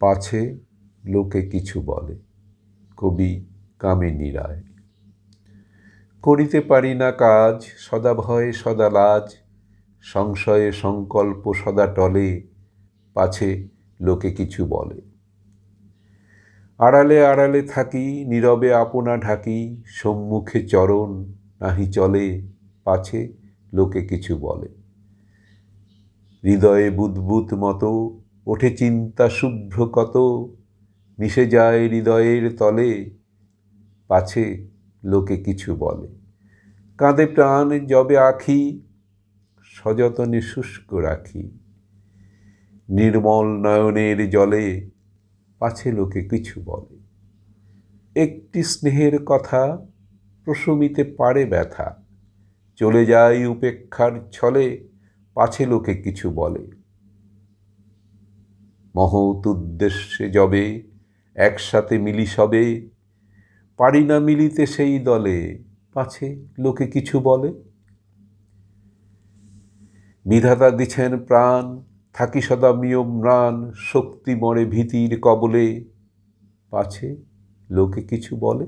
পাছে লোকে কিছু বলে। কবি কামিনী রায়। করিতে পারি না কাজ, সদা ভয়ে সদা লাজ, সংশয়ে সংকল্প সদা টলে, পাছে লোকে কিছু বলে। আড়ালে আড়ালে থাকি, নীরবে আপনা ঢাকি, সম্মুখে চরণ নাহি চলে, পাছে লোকে কিছু বলে। হৃদয়ে বুদবুদ মতো ওঠে চিন্তা শুভ্র কত, মিশে যায় হৃদয়ের তলে, পাছে লোকে কিছু বলে। কাঁদে প্রাণ যবে আখি, সযতনে শুষ্ক রাখি। নির্মল নয়নের জলে পাছে লোকে কিছু বলে। একটি স্নেহের কথা প্রশমিতে পারে ব্যথা, চলে যায় উপেক্ষার ছলে, পাছে লোকে কিছু বলে। মহৎ উদ্দেশ্যে যবে একসাথে মিলি সবে। পারি না মিলিতে সেই দলে, পাছে লোকে কিছু বলে। বিধাতা দিছেন প্রাণ, থাকি সদা মিয়ম্রাণ শক্তি মরে ভীতির কবলে, পাছে লোকে কিছু বলে।